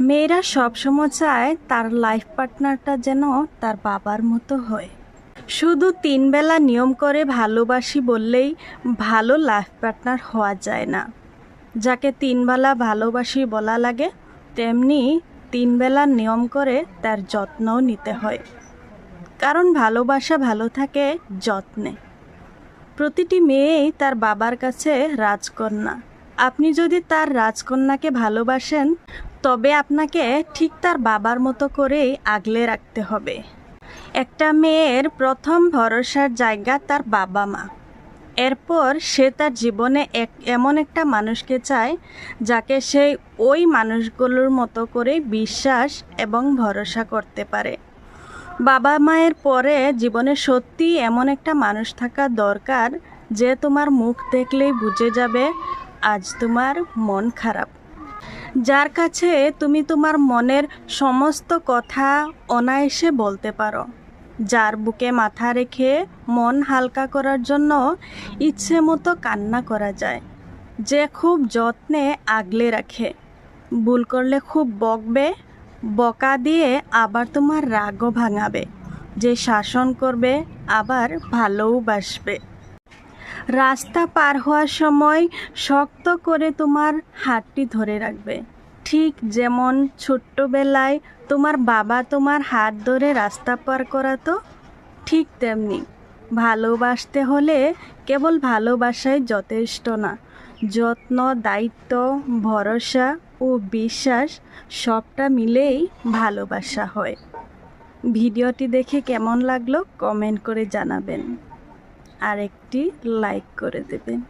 মেয়েরা সবসময় চায় তার লাইফ পার্টনারটা যেন তার বাবার মতো হয়। শুধু তিন বেলা নিয়ম করে ভালোবাসি বললেই ভালো লাইফ পার্টনার হওয়া যায় না। যাকে তিনবেলা ভালোবাসি বলা লাগে, তেমনি তিন বেলা নিয়ম করে তার যত্নও নিতে হয়। কারণ ভালোবাসা ভালো থাকে যত্নে। প্রতিটি মেয়েই তার বাবার কাছে রাজকন্যা। আপনি যদি তার রাজকন্যাকে ভালোবাসেন, তবে আপনাকে ঠিক তার বাবার মতো করেই আগলে রাখতে হবে। একটা মেয়ের প্রথম ভরসার জায়গা তার বাবা মা। এরপর সে তার জীবনে এক, এমন একটা মানুষকে চায়, যাকে সে ওই মানুষগুলোর মতো করে বিশ্বাস এবং ভরসা করতে পারে। বাবা মায়ের পরে জীবনে সত্যি এমন একটা মানুষ থাকা দরকার, যে তোমার মুখ দেখলেই বুঝে যাবে আজ তোমার মন খারাপ। যার কাছে তুমি তোমার মনের সমস্ত কথা অনায়াসে বলতে পারো। যার বুকে মাথা রেখে মন হালকা করার জন্য ইচ্ছে মতো কান্না করা যায়। যে খুব যত্নে আগলে রাখে। ভুল করলে খুব বকবে। বকা দিয়ে আবার তোমার রাগও ভাঙাবে। যে শাসন করবে, আবার ভালোবাসবে রাস্তা পার হওয়ার সময় শক্ত করে তোমার হাতটি ধরে রাখবে। ঠিক যেমন ছোট্টবেলায় তোমার বাবা তোমার হাত ধরে রাস্তা পার করাতো, ঠিক তেমনি ভালোবাসতে হলে কেবল ভালোবাসাই যথেষ্ট না। যত্ন, দায়িত্ব, ভরসা ও বিশ্বাস সবটা মিলেই ভালোবাসা হয়। ভিডিওটি দেখে কেমন লাগল কমেন্ট করে জানাবেন। আর একটি লাইক করে দেবেন।